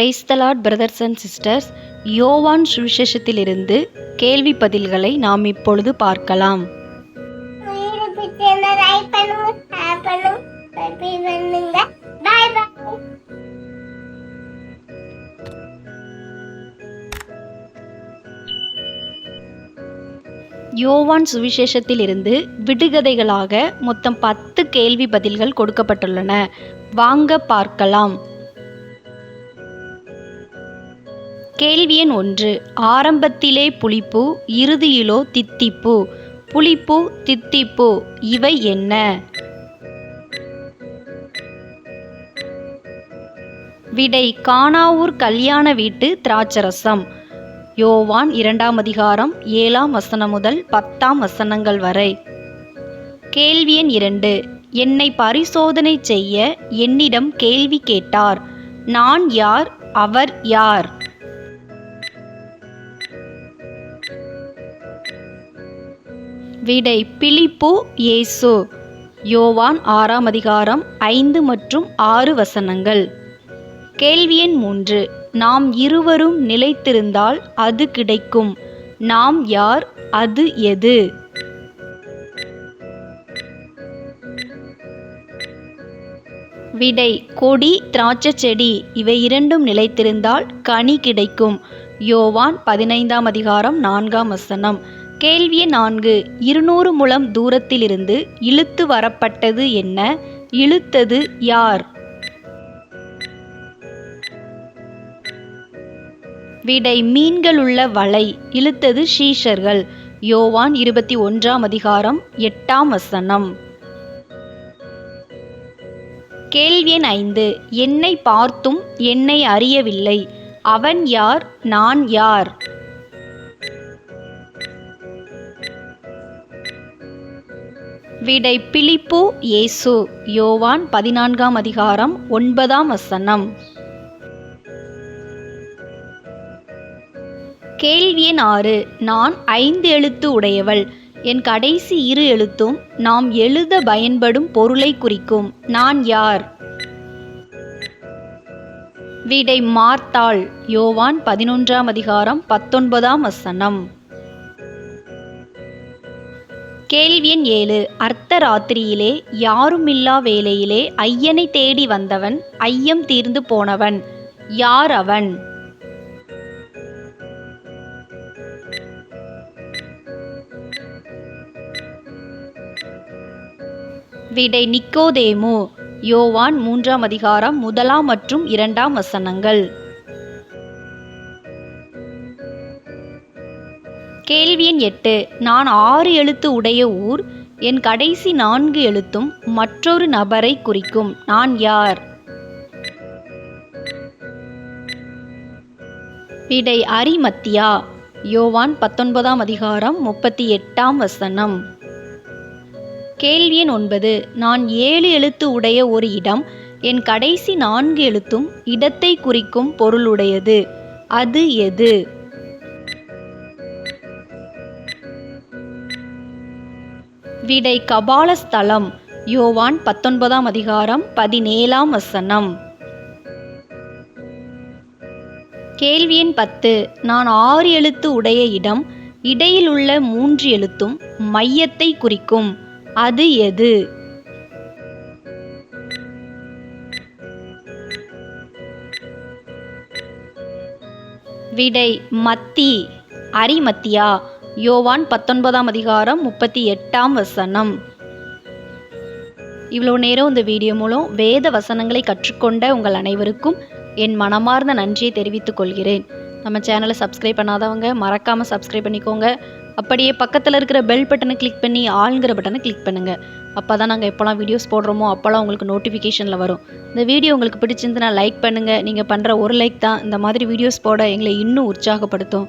Praise the Lord brothers and sisters யோவான் சுவிசேஷத்திலிருந்து கேள்வி பதில்களை நாம் இப்பொழுது பார்க்கலாம். யோவான் சுவிசேஷத்திலிருந்து விடுகதைகளாக மொத்தம் பத்து கேள்வி பதில்கள் கொடுக்கப்பட்டுள்ளன. வாங்க பார்க்கலாம். கேள்வி எண் ஒன்று. ஆரம்பத்திலே புளிப்பு இறுதியிலோ தித்திப்பு. புளிப்பு தித்திப்பு இவை என்ன? விடை கானாவூர் கல்யாண வீட்டு திராட்சரசம். யோவான் இரண்டாம் அதிகாரம் ஏழாம் வசனம் முதல் பத்தாம் வசனங்கள் வரை. கேள்வி எண் இரண்டு. என்னை பரிசோதனை செய்ய என்னிடம் கேள்வி கேட்டார். நான் யார்? அவர் யார்? விடை பிலிப்பு இயேசு. யோவான் ஆறாம் அதிகாரம் ஐந்து மற்றும் ஆறு வசனங்கள். கேள்வி எண் மூன்று. நாம் இருவரும் நிலைத்திருந்தால் அது கிடைக்கும். நாம் யார்? அது எது? விடை கொடி திராட்சை செடி இவை இரண்டும் நிலைத்திருந்தால் கனி கிடைக்கும். யோவான் பதினைந்தாம் அதிகாரம் நான்காம் வசனம். கேள்வி நான்கு. இருநூறு முழம் தூரத்திலிருந்து இழுத்து வரப்பட்டது என்ன? இழுத்தது யார்? விடை மீன்களுள்ள வலை. இழுத்தது ஷீஷர்கள் யோவான் இருபத்தி ஒன்றாம் அதிகாரம் எட்டாம் வசனம். கேள்வி எண் ஐந்து. என்னை பார்த்தும் என்னை அறியவில்லை. அவன் யார்? நான் யார்? விடை பிலிப்பு இயேசு யோவான் பதினான்காம் அதிகாரம் ஒன்பதாம் வசனம். கேள்வி எண் ஆறு நான் ஐந்து எழுத்து உடையவள். என் கடைசி இரு எழுத்தும் நாம் எழுத பயன்படும் பொருளை குறிக்கும். நான் யார்? விடை மார்த்தாள் யோவான் பதினொன்றாம் அதிகாரம் பத்தொன்பதாம் வசனம். கேள்வி எண் ஏழு. அர்த்த ராத்திரியிலே யாருமில்லா வேளையிலே ஐயனை தேடி வந்தவன் ஐயம் தீர்ந்து போனவன். யார் அவன்? விடை நிக்கோதேமு. யோவான் மூன்றாம் அதிகாரம் முதலாம் மற்றும் இரண்டாம் வசனங்கள். கேள்வி எண் எட்டு. நான் ஆறு எழுத்து உடைய ஊர் என் கடைசி நான்கு எழுத்தும் மற்றொரு நபரை குறிக்கும். நான் யார்? விடை அரிமத்தியா. யோவான் பத்தொன்பதாம் அதிகாரம் முப்பத்தி எட்டாம் வசனம். கேள்வி எண் ஒன்பது. நான் ஏழு எழுத்து உடைய ஒரு இடம் என் கடைசி நான்கு எழுத்தும் இடத்தை குறிக்கும் பொருளுடையது. அது எது? விடை கபாலஸ்தலம். யோவான் பத்தொன்பதாம் அதிகாரம் பதினேழாம் வசனம். கேள்வி எண் பத்து. நான் ஆறு எழுத்து உடைய இடம் இடையில் உள்ள மூன்று எழுத்தும் மையத்தை குறிக்கும். அது எது? விடை மத்தி. அரிமத்தியா? யோவான் பத்தொன்பதாம் அதிகாரம் முப்பத்தி எட்டாம் வசனம். இவ்வளோ நேரம் இந்த வீடியோ மூலம் வேத வசனங்களை கற்றுக்கொண்ட உங்கள் அனைவருக்கும் என் மனமார்ந்த நன்றியை தெரிவித்துக் கொள்கிறேன். நம்ம சேனலை சப்ஸ்கிரைப் பண்ணாதவங்க மறக்காமல் சப்ஸ்கிரைப் பண்ணிக்கோங்க. அப்படியே பக்கத்தில் இருக்கிற பெல் பட்டனை கிளிக் பண்ணி ஆளுங்கிற பட்டனை கிளிக் பண்ணுங்கள் அப்போ தான் நாங்கள் எப்போல்லாம் வீடியோஸ் போடுறோமோ அப்போல்லாம் உங்களுக்கு நோட்டிஃபிகேஷனில் வரும். இந்த வீடியோ உங்களுக்கு பிடிச்சிருந்துன்னா லைக் பண்ணுங்கள் நீங்கள் பண்ணுற ஒரு லைக் தான். இந்த மாதிரி வீடியோஸ் போட எங்களை இன்னும் உற்சாகப்படுத்தும்.